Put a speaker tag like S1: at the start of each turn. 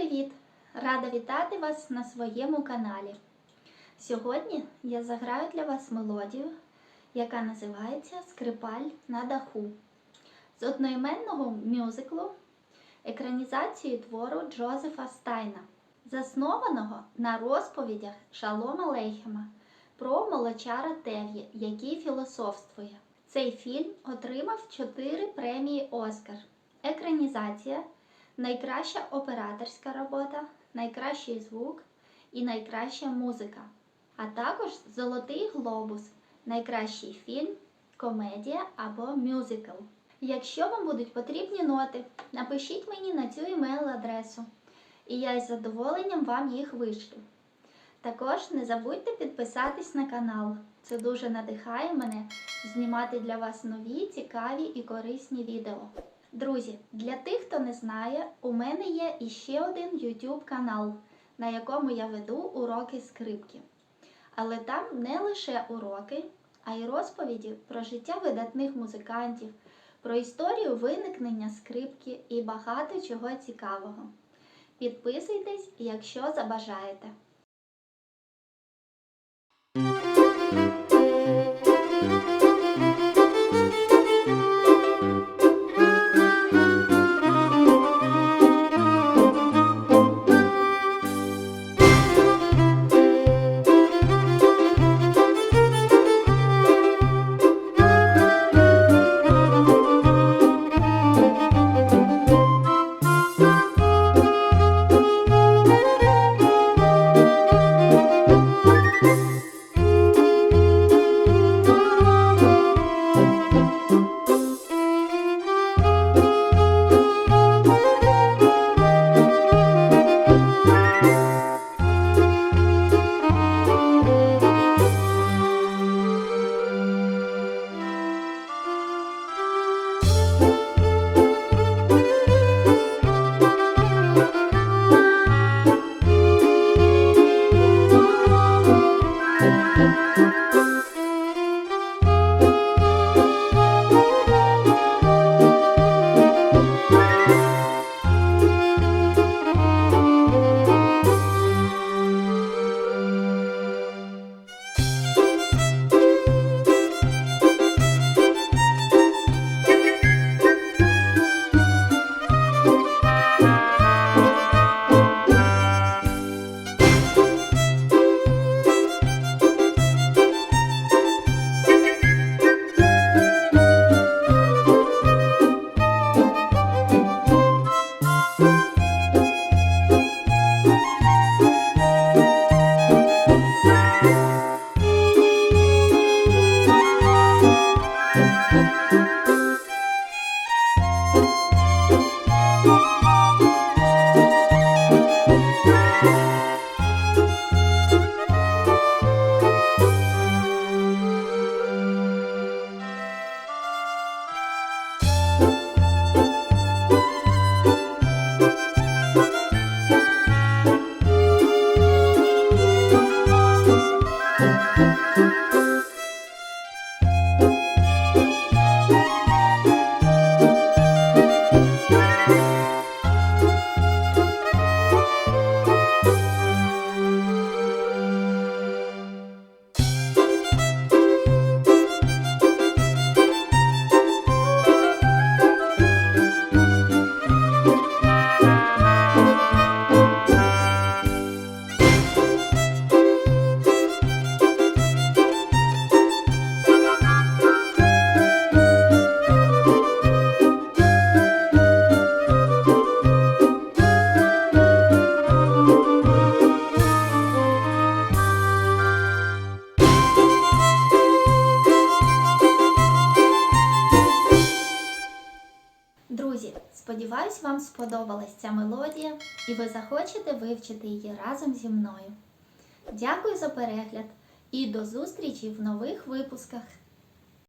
S1: привіт! Рада вітати вас на своєму каналі. Сьогодні я заграю для вас мелодію, яка називається Скрипаль на даху з одноіменного мюзиклу екранізації твору Джозефа Стайна, заснованого на розповідях Шалома Лейхема про молочара Тев'є, який філософствує. Цей фільм отримав 4 премії Оскар. Екранізація найкраща операторська робота, найкращий звук і найкраща музика, а також Золотий глобус, найкращий фільм, комедія або мюзикл. Якщо вам будуть потрібні ноти, напишіть мені на цю емейл-адресу, і я із задоволенням вам їх вишлю. Також не забудьте підписатись на канал. Це дуже надихає мене знімати для вас нові, цікаві і корисні відео. Друзі, для тих, хто не знає, у мене є іще один YouTube канал, на якому я веду уроки скрипки. Але там не лише уроки, а й розповіді про життя видатних музикантів, про історію виникнення скрипки і багато чого цікавого. Підписуйтесь, якщо забажаєте. Сподіваюсь, вам сподобалась ця мелодія і ви захочете вивчити її разом зі мною. Дякую за перегляд і до зустрічі в нових випусках